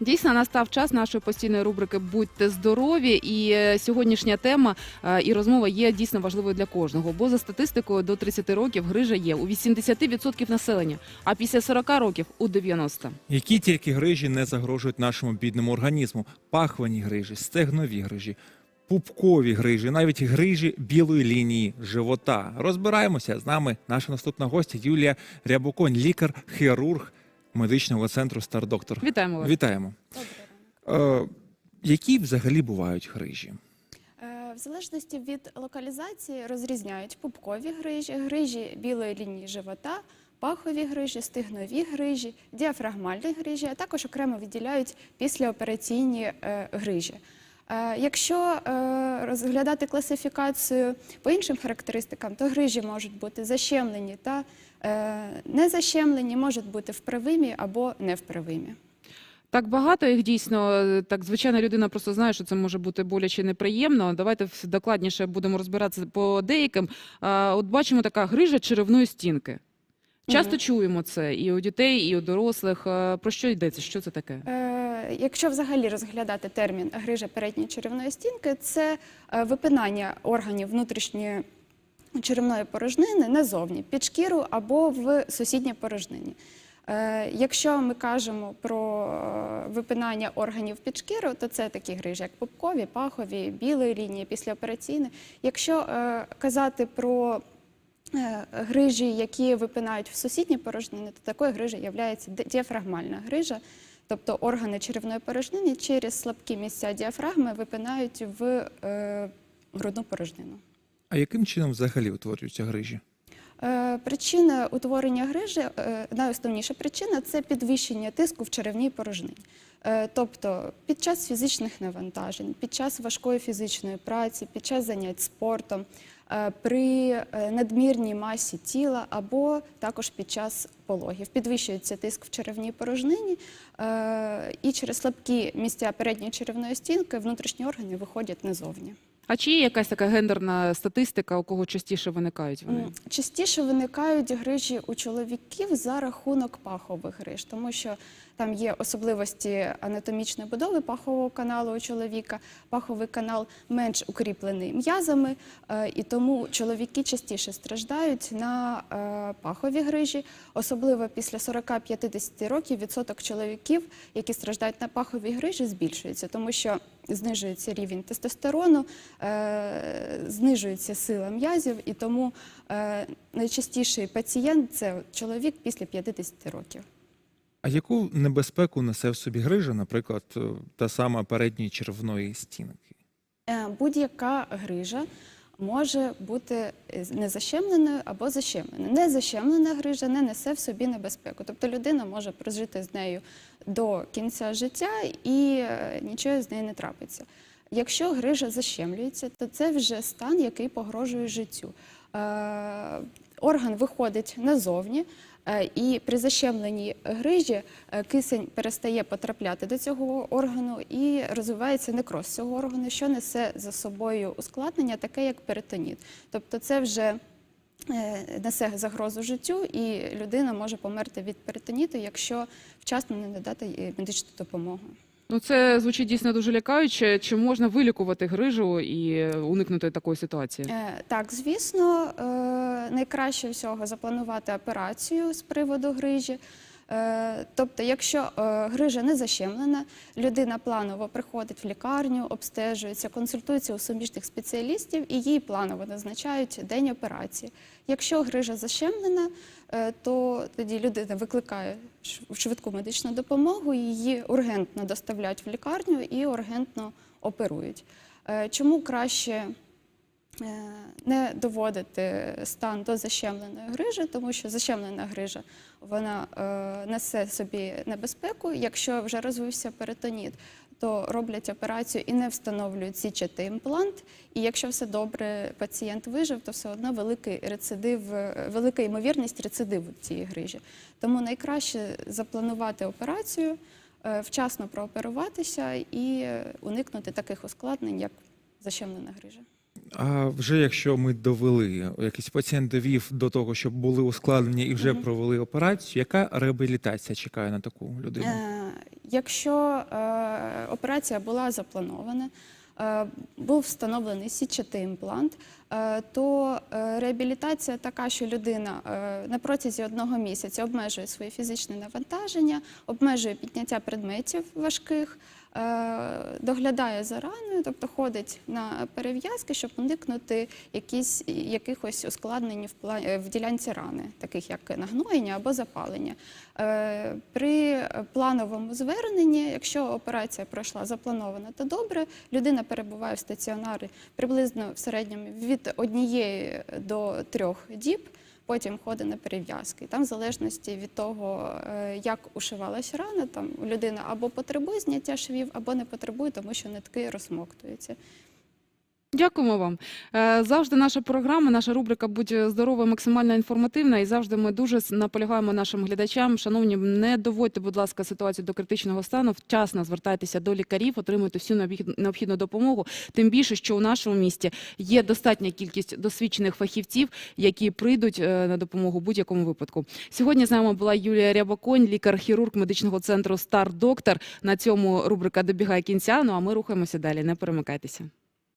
Дійсно, настав час нашої постійної рубрики Будьте здорові. І е, сьогоднішня тема е, і розмова є дійсно важливою для кожного. Бо за статистикою до 30 років грижа є у 80% населення, а після 40 років у 90%. Які тільки грижі не загрожують нашому бідному організму? Пахвані грижі, стегнові грижі, пупкові грижі, навіть грижі білої лінії живота. Розбираємося з нами. Наша наступна гостя Юлія Рябоконь, лікар-хірург медичного центру Стардоктор. Вітаємо вас. Вітаємо. Е, які взагалі бувають грижі? Е, В залежності від локалізації розрізняють пупкові грижі, грижі білої лінії живота, пахові грижі, стигнові грижі, діафрагмальні грижі, а також окремо відділяють післяопераційні е, грижі. Е, Якщо е, розглядати класифікацію по іншим характеристикам, то грижі можуть бути защемлені та е, незащемлені, можуть бути вправимі або невправимі. Так багато їх дійсно. Так звичайна людина просто знає, що це може бути боляче неприємно. Давайте в- докладніше будемо розбиратися по деяким. От бачимо така грижа черевної стінки. Часто Мгм. чуємо це і у дітей, і у дорослих. Про що йдеться? Що це таке? Якщо взагалі розглядати термін грижа передньої черевної стінки, це е, випинання органів внутрішньої черевної порожнини назовні, під шкіру або в сусідній порожнині. Е, Якщо ми кажемо про е, випинання органів під шкіру, то це такі грижі, як пупкові, пахові, білої лінії, післяопераційні. Якщо казати про грижі, які випинають в сусідні порожнини, то такою грижею є діафрагмальна грижа. Тобто органи черевної порожнини через слабкі місця діафрагми випинають в е, грудну порожнину. А яким чином взагалі утворюються грижі? Е, Причина утворення грижі, е, найосновніша причина це підвищення тиску в черевній порожнині. Е, Тобто під час фізичних навантажень, під час важкої фізичної праці, під час занять спортом, при е, надмірній масі тіла або також під час пологів. Підвищується тиск в черевній порожнині, е, і через слабкі місця передньої черевної стінки внутрішні органи виходять назовні. А чи є якась така гендерна статистика, у кого частіше виникають вони? Частіше виникають грижі у чоловіків за рахунок пахових гриж, тому що там є особливості анатомічної будови пахового каналу у чоловіка. Паховий канал менш укріплений м'язами, е, і тому чоловіки частіше страждають на е, пахові грижі. Особливо після 40-50 років відсоток чоловіків, які страждають на пахові грижі, збільшується, тому що знижується рівень тестостерону, е, знижується сила м'язів, і тому е, найчастіший пацієнт це чоловік після 50 років. А яку небезпеку несе в собі грижа, наприклад, е, та сама передньої червної стінки? Будь-яка грижа може бути е, незащемленою або защемленою. Незащемлена грижа не несе в собі небезпеку. Тобто людина може прожити з нею до кінця життя і е, нічого з нею не трапиться. Якщо грижа защемлюється, то це вже стан, який погрожує життю. Е, Орган виходить назовні, е, і при защемленій грижі е, кисень перестає потрапляти до цього органу і розвивається некроз цього органу, що несе за собою ускладнення, таке як перитоніт. Тобто це вже несе загрозу життю, і людина може померти від перитоніту, якщо вчасно не надати медичну допомогу. Ну це звучить дійсно дуже лякаюче. Чи можна вилікувати грижу і уникнути такої ситуації? Е, Так, звісно, е, найкраще всього запланувати операцію з приводу грижі. Е, Тобто, якщо е, грижа не защемлена, людина планово приходить в лікарню, обстежується, консультується у суміжних спеціалістів і їй планово назначають день операції. Якщо грижа защемлена, е, то тоді людина викликає швидку медичну допомогу, її ургентно доставляють в лікарню і ургентно оперують. Чому краще не доводити стан до защемленої грижі, тому що защемлена грижа вона е, несе собі небезпеку. Якщо вже розвився перитоніт, то роблять операцію і не встановлюють січатий імплант. І якщо все добре, пацієнт вижив, то все одно великий рецидив, е, велика ймовірність рецидиву цієї грижі. Тому найкраще запланувати операцію, е, вчасно прооперуватися і е, уникнути таких ускладнень, як защемлена грижа. А вже якщо ми довели, якийсь пацієнт довів до того, щоб були ускладнення і вже провели операцію, яка реабілітація чекає на таку людину? Е, Якщо е, операція була запланована, е, був встановлений сітчатий імплант, е, то реабілітація така, що людина е, на протязі одного місяця обмежує своє фізичне навантаження, обмежує підняття предметів важких, доглядає за раною, тобто ходить на перев'язки, щоб уникнути якісь, якихось ускладнень в, е, в ділянці рани, таких як нагноєння або запалення. Е, При плановому зверненні, якщо операція пройшла запланована, то добре. Людина перебуває в стаціонарі приблизно в середньому від однієї до трьох діб. Потім ходить на перев'язки. Там, в залежності від того, е, як ушивалася рана, там людина або потребує зняття швів, або не потребує, тому що нитки розмоктуються. Дякуємо вам. Е, Завжди наша програма, наша рубрика Будь здорова, максимально інформативна. І завжди ми дуже наполягаємо нашим глядачам. Шановні, не доводьте, будь ласка, ситуацію до критичного стану. Вчасно звертайтеся до лікарів, отримуйте всю необхід- необхідну допомогу. Тим більше, що у нашому місті є достатня кількість досвідчених фахівців, які прийдуть е, на допомогу будь-якому випадку. Сьогодні з нами була Юлія Рябоконь, лікар-хірург медичного центру Стар Доктор. На цьому рубрика добігає кінця. Ну а ми рухаємося далі. Не перемикайтеся.